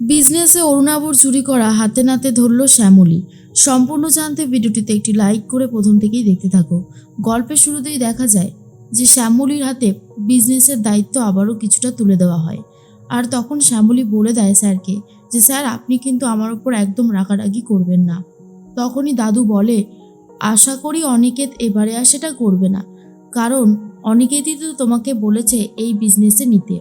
বিজনেসে অরুণাবর চুরি করা হাতে নাতে ধরল শ্যামলী। সম্পূর্ণ জানতে ভিডিওটিতে একটি লাইক করে প্রথম থেকেই দেখতে থাকো। গল্পের শুরুতেই দেখা যায় যে শ্যামলীর হাতে বিজনেসের দায়িত্ব আবারও কিছুটা তুলে দেওয়া হয়। আর তখন শ্যামলী বলে দেয় স্যারকে যে, স্যার, আপনি কিন্তু আমার উপর একদম রাগারাগি করবেন না। তখনই দাদু বলে, আশা করি অনিকেত এবারে আর সেটা করবে না। কারণ অনিকেতই তো তোমাকে বলেছে এই বিজনেসে নিতে।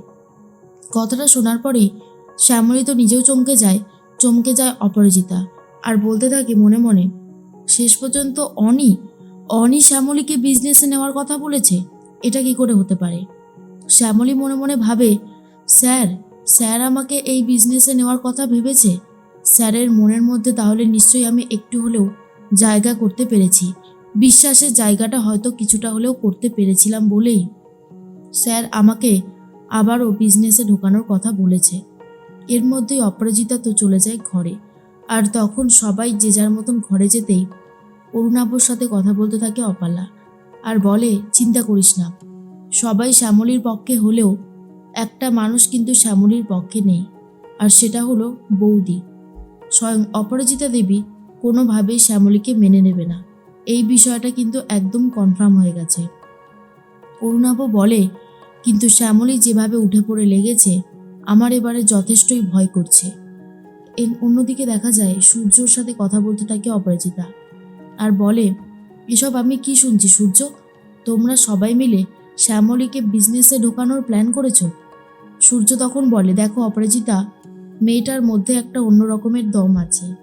কথাটা শোনার পরেই শ্যামলী তো নিজেও চমকে যায় চমকে যায় অপরাজিতা। আর বলতে থাকে মনে মনে, শেষ পর্যন্ত অনি অনি শ্যামলীকে বিজনেসে নেওয়ার কথা বলেছে, এটা কি করে হতে পারে? শ্যামলী মনে মনে ভাবে, স্যার স্যার আমাকে এই বিজনেসে নেওয়ার কথা ভেবেছে? স্যারের মনের মধ্যে তাহলে নিশ্চয়ই আমি একটু হলেও জায়গা করতে পেরেছি। বিশ্বাসের জায়গাটা হয়তো কিছুটা হলেও করতে পেরেছিলাম বলেই। স্যার আমাকে আবারও বিজনেসে ঢোকানোর কথা বলেছে। এর মধ্যেই অপরাজিতা তো চলে যায় ঘরে। আর তখন সবাই যে যার মতন ঘরে যেতেই অরুণাবর সাথে কথা বলতে থাকে অপালা। আর বলে, চিন্তা করিস না। সবাই শ্যামলীর পক্ষে হলেও একটা মানুষ কিন্তু শ্যামলীর পক্ষে নেই। আর সেটা হলো বৌদি। স্বয়ং অপরাজিতা দেবী কোনোভাবেই শ্যামলীকে মেনে নেবে না। এই বিষয়টা কিন্তু একদম কনফার্ম হয়ে গেছে। অরুণাভ বলে, কিন্তু শ্যামলী যেভাবে উঠে পড়ে লেগেছে আমার এবারে যথেষ্টই ভয় করছে। এর অন্যদিকে দেখা যায়, সূর্যর সাথে কথা বলতে থাকে অপরাজিতা। আর বলে, এসব আমি কি শুনছি সূর্য? তোমরা সবাই মিলে শ্যামলীকে বিজনেসে ঢোকানোর প্ল্যান করেছ? সূর্য তখন বলে, দেখো অপরাজিতা, মেয়েটার মধ্যে একটা অন্য রকমের দম আছে।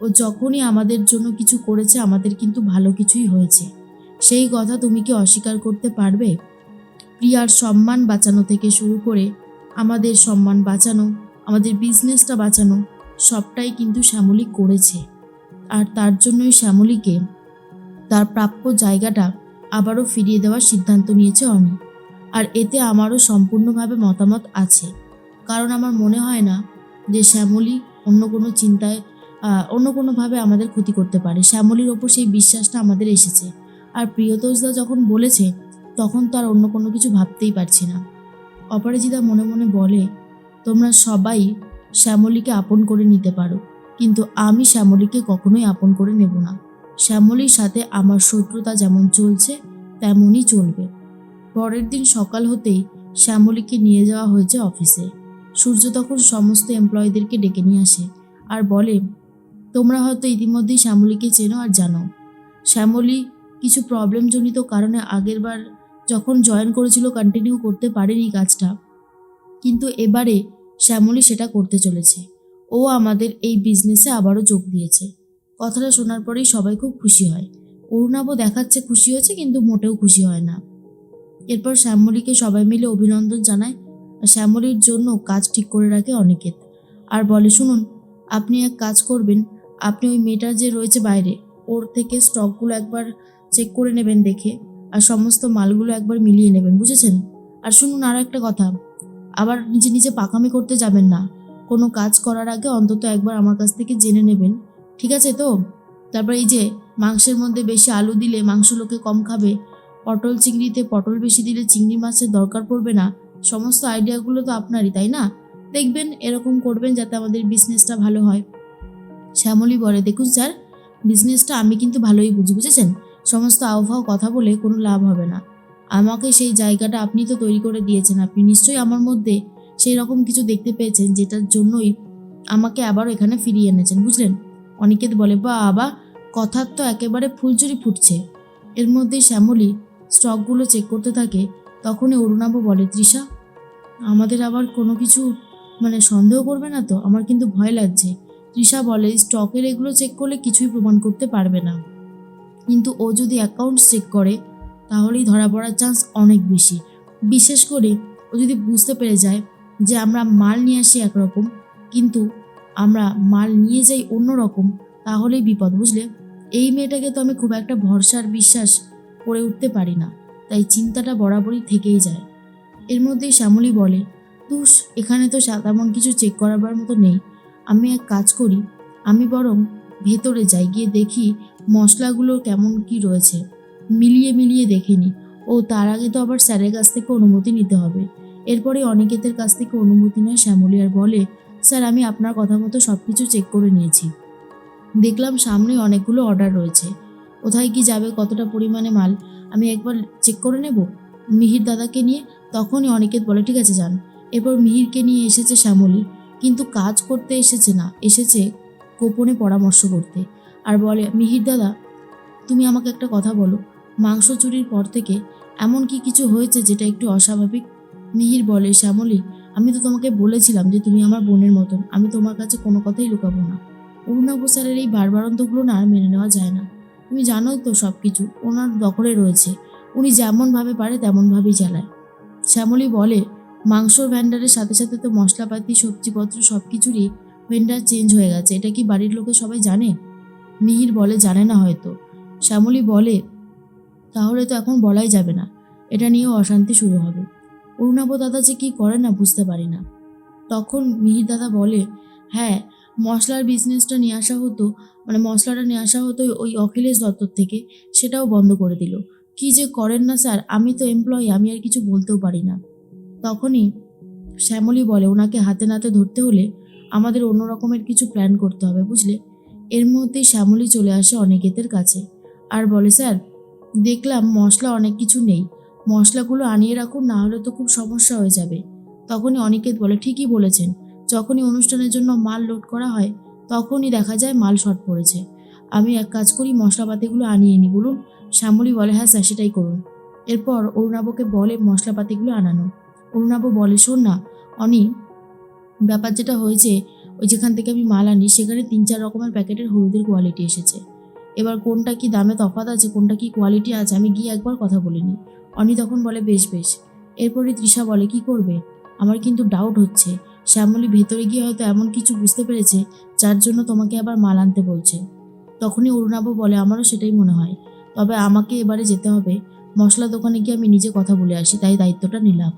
ও যখনই আমাদের জন্য কিছু করেছে, আমাদের কিন্তু ভালো কিছুই হয়েছে। সেই কথা তুমি কি অস্বীকার করতে পারবে? প্রিয়ার সম্মান বাঁচানো থেকে শুরু করে আমাদের সম্মান বাঁচানো, আমাদের বিজনেসটা বাঁচানো, সবটাই কিন্তু শ্যামলী করেছে। আর তার জন্যই শ্যামলীকে তার প্রাপ্য জায়গাটা আবারও ফিরিয়ে দেওয়ার সিদ্ধান্ত নিয়েছে অনি আর এতে আমারও সম্পূর্ণভাবে মতামত আছে। কারণ আমার মনে হয় না যে শ্যামলী অন্য কোনো চিন্তায় অন্য কোনোভাবে আমাদের ক্ষতি করতে পারে। শ্যামলীর ওপর সেই বিশ্বাসটা আমাদের এসেছে। আর প্রিয়তোষদা যখন বলেছে, তখন তো আর অন্য কোনো কিছু ভাবতেই পারছি না। অপরাজিতা মনে মনে বলে, তোমরা সবাই শ্যামলীকে আপন করে নিতে পারো, কিন্তু আমি শ্যামলীকে কখনোই আপন করে নেব না। শ্যামলীর সাথে আমার শত্রুতা যেমন চলছে, তেমনই চলবে। পরের দিন সকাল হতেই শ্যামলীকে নিয়ে যাওয়া হয়েছে অফিসে। সূর্য তখন সমস্ত এমপ্লয়ীদেরকে ডেকে নিয়ে আসে আর বলে, তোমরা হয়তো ইতিমধ্যেই শ্যামলীকে চেনো আর জানো। শ্যামলী কিছু প্রবলেমজনিত কারণে আগেরবার যখন জয়েন করেছিল কন্টিনিউ করতে পারেনি কাজটা, কিন্তু এবারে শ্যামলী সেটা করতে চলেছে। ও আমাদের এই বিজনেসে আবারও যোগ দিয়েছে। কথাটা শোনার পরেই সবাই খুব খুশি হয়। অরুণাবও দেখাচ্ছে খুশি হয়েছে, কিন্তু মোটেও খুশি হয় না। এরপর শ্যামলীকে সবাই মিলে অভিনন্দন জানায়, আর শ্যামলীর জন্য কাজ ঠিক করে রাখে অনিকেত। আর বলে, শুনুন, আপনি এক কাজ করবেন। আপনি ওই মেয়েটার যে রয়েছে বাইরে, ওর থেকে স্টকগুলো একবার চেক করে নেবেন দেখে। আর সমস্ত মালগুলো একবার মিলিয়ে নেবেন, বুঝেছেন? আর শুনুন আরও একটা কথা। আবার নিজে নিজে পাকামি করতে যাবেন না। কোনো কাজ করার আগে অন্তত একবার আমার কাছ থেকে জেনে নেবেন, ঠিক আছে তো? তারপর এই যে মাংসের মধ্যে বেশি আলু দিলে মাংস লোকে কম খাবে, পটল চিংড়িতে পটল বেশি দিলে চিংড়ি মাছের দরকার পড়বে না, সমস্ত আইডিয়াগুলো তো আপনারই, তাই না? দেখবেন এরকম করবেন যাতে আমাদের বিজনেসটা ভালো হয়। শ্যামলী বলে, দেখুন স্যার, বিজনেসটা আমি কিন্তু ভালোই বুঝি, বুঝেছেন? সমস্ত আবহাওয়া কথা বলে কোনো লাভ হবে না। আমাকে সেই জায়গাটা আপনি তো তৈরি করে দিয়েছেন, আপনি নিশ্চয়ই আমার মধ্যে সেই রকম কিছু দেখতে পেয়েছেন যেটার জন্যই আমাকে আবার এখানে ফিরিয়ে এনেছেন, বুঝলেন? অনিকেত বলে বা আবা কথার তো একেবারে ফুলচুরি ফুটছে। এর মধ্যেই শ্যামলী স্টকগুলো চেক করতে থাকে, তখনই অরুণাভ বলে, তৃষা, আমাদের আবার কোনো কিছু মানে সন্দেহ করবে না তো? আমার কিন্তু ভয় লাগছে। তৃষা বলে, স্টকের এগুলো চেক করলে কিছুই প্রমাণ করতে পারবে না। কিন্তু ও যদি অ্যাকাউন্টস চেক করে, তাহলেই ধরা পড়ার চান্স অনেক বেশি। বিশেষ করে ও যদি বুঝতে পেরে যায় যে আমরা মাল নিয়ে আসি একরকম, কিন্তু আমরা মাল নিয়ে যাই অন্য রকম তাহলেই বিপদ, বুঝলে? এই মেয়েটাকে তো আমি খুব একটা ভরসার বিশ্বাস করে উঠতে পারি না, তাই চিন্তাটা বরাবরই থেকেই যায়। এর মধ্যেই শ্যামলী বলে, তুস, এখানে তো তেমন কিছু চেক করাবার মতো নেই। আমি এক কাজ করি, আমি বরং ভেতরে যাই, গিয়ে দেখি মশলাগুলো কেমন কি রয়েছে? মিলিয়ে মিলিয়ে দেখিনি ও, তার আগে তো আবার স্যারের কাছ থেকে অনুমতি নিতে হবে। এরপরে অনিকেতের কাছ থেকে অনুমতি নেয় শ্যামলী আর বলে, স্যার, আমি আপনার কথা মতো সব কিছু চেক করে নিয়েছি। দেখলাম সামনে অনেকগুলো অর্ডার রয়েছে। কোথায় কি যাবে, কতটা পরিমাণে মাল, আমি একবার চেক করে নেব? মিহির দাদাকে নিয়ে তখনই অনিকেত বলে, ঠিক আছে, যান। এরপর মিহিরকে নিয়ে এসেছে শ্যামলী। কিন্তু কাজ করতে এসেছে না, এসেছে গোপনে পরামর্শ করতে। আর বলে, মিহির দাদা, তুমি আমাকে একটা কথা বলো। মাংস চুরির পর থেকে এমন কি কিছু হয়েছে যেটা একটু অস্বাভাবিক? মিহির বলে, শ্যামলী, আমি তো তোমাকে বলেছিলাম যে তুমি আমার বোনের মতন। আমি তোমার কাছে কোনো কথাই লুকাবো না। অরুণাভ স্যারের এই বারবারন্তগুলো না আর মেনে নেওয়া যায় না। তুমি জানোই তো সব কিছু ওনার দখলে রয়েছে। উনি যেমনভাবে পারে তেমনভাবেই চালায়। শ্যামলী বলে, মাংসর ভ্যান্ডারের সাথে সাথে তো মশলাপাতি, সবজিপত্র সব কিছুরই ভেন্ডার চেঞ্জ হয়ে গেছে। এটা কি বাড়ির লোকে সবাই জানে? মিহির বলে জানে না হয়তো। শ্যামলী বলে, তাহলে তো এখন বলাই যাবে না। এটা নিয়েও অশান্তি শুরু হবে। অরুণাভ দাদা যে কী করে না বুঝতে পারি না। তখন মিহির দাদা বলে হ্যাঁ মশলার বিজনেসটা নিয়ে আসা হতো মানে মশলাটা নিয়ে আসা হতো ওই অখিলেশ দত্তর থেকে। সেটাও বন্ধ করে দিল। কি যে করেন না স্যার, আমি তো এমপ্লয়ি আমি আর কিছু বলতেও পারি না। তখনই শ্যামলী বলে, ওনাকে হাতে নাতে ধরতে হলে আমাদের অন্য রকমের কিছু প্ল্যান করতে হবে, বুঝলে? এর মধ্যেই শ্যামলী চলে আসে অনিকেতের কাছে। আর বলে, স্যার, দেখলাম মশলা অনেক কিছু নেই। মশলাগুলো আনিয়ে রাখুন, না হলে তো খুব সমস্যা হয়ে যাবে। তখনই অনিকেত বলে, ঠিকই বলেছেন। যখনই অনুষ্ঠানের জন্য মাল লোড করা হয়, তখনই দেখা যায় মাল শর্ট পড়েছে। আমি এক কাজ করি, মশলাপাতিগুলো আনিয়ে নিই বলুন। শ্যামলী বলে হ্যাঁ স্যার, সেটাই করুন। এরপর অরুণাবকে বলে মশলাপাতিগুলো আনানো। অরুণাব বলে, শোন না অনি ব্যাপার যেটা হয়েছে ওই যেখান থেকে আমি মাল আনি, সেখানে তিন চার রকমের প্যাকেটের হলুদের কোয়ালিটি এসেছে। এবার কোনটা কি দামে তফাৎ আছে, কোনটা কি কোয়ালিটি আছে, আমি গিয়ে একবার কথা বলিনি অনি তখন বলে, বেশ বেশ। এরপরে তৃষা বলে, কি করবে? আমার কিন্তু ডাউট হচ্ছে। শ্যামলী ভেতরে গিয়ে হয়তো এমন কিছু বুঝতে পেরেছে, যার জন্য তোমাকে আবার মাল আনতে বলছে। তখনই অরুণাব বলে, আমারও সেটাই মনে হয়। তবে আমাকে এবারে যেতে হবে। মশলা দোকানে গিয়ে আমি নিজে কথা বলে আসি, তাই দায়িত্বটা নিলাম।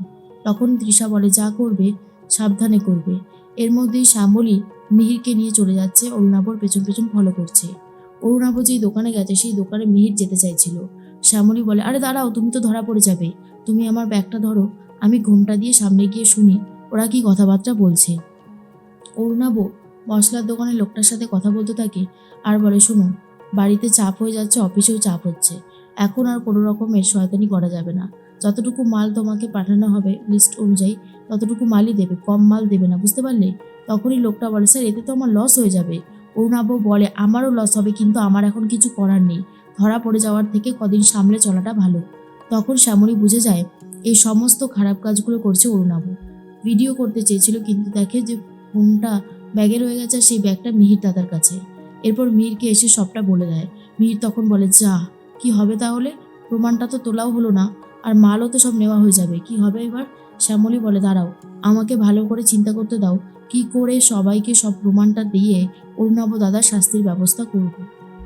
তখন তৃষা বলে, যা করবে, সাবধানে করবে। এর মধ্যেই শ্যামলী মিহিরকে নিয়ে চলে যাচ্ছে অরুণাবর পেছন পেছন ফলো করছে। অরুণাব যেই দোকানে গেছে, সেই দোকানে মিহির যেতে চাইছিল। শ্যামলী বলে, আরে দাঁড়াও, তুমি তো ধরা পড়ে যাবে। তুমি আমার ব্যাগটা ধরো, আমি ঘোমটা দিয়ে সামনে গিয়ে শুনি, ওরা কি কথাবার্তা বলছে? অরুণাব মশলার দোকানের লোকটার সাথে কথা বলতে থাকে আর বলে, শোনো, বাড়িতে চাপ হয়ে যাচ্ছে, অফিসেও চাপ হচ্ছে। এখন আর কোনো রকমের শয়তানি করা যাবে না। যতটুকু মাল তোমাকে পাঠানো হবে লিস্ট অনুযায়ী, ততটুকু মালই দেবে, কম মাল দেবে না, বুঝতে পারলে? তখনই লোকটা বলে, স্যার, এতে তো আমার লস হয়ে যাবে। অরুণাব বলে, আমারও লস হবে, কিন্তু আমার এখন কিছু করার নেই। ধরা পড়ে যাওয়ার থেকে কদিন সামলে চলাটা ভালো। তখন শ্যামলী বুঝে যায়, এই সমস্ত খারাপ কাজগুলো করছে অরুণাব। ভিডিও করতে চেয়েছিল, কিন্তু দেখে যে ফোনটা ব্যাগে রয়ে গেছে সেই ব্যাগটা মিহির দাদার কাছে। এরপর মিহিরকে এসে সবটা বলে দেয়। মিহির তখন বলে, যা কি হবে তাহলে? প্রমাণটা তো তোলাও হলো না, আর মালও তো সব নেওয়া হয়ে যাবে। কি হবে এবার? শ্যামলী বলে, দাঁড়াও, আমাকে ভালো করে চিন্তা করতে দাও। কি করে সবাইকে সব প্রমাণটা দিয়ে অরুণাভ দাদার শাস্তির ব্যবস্থা করব?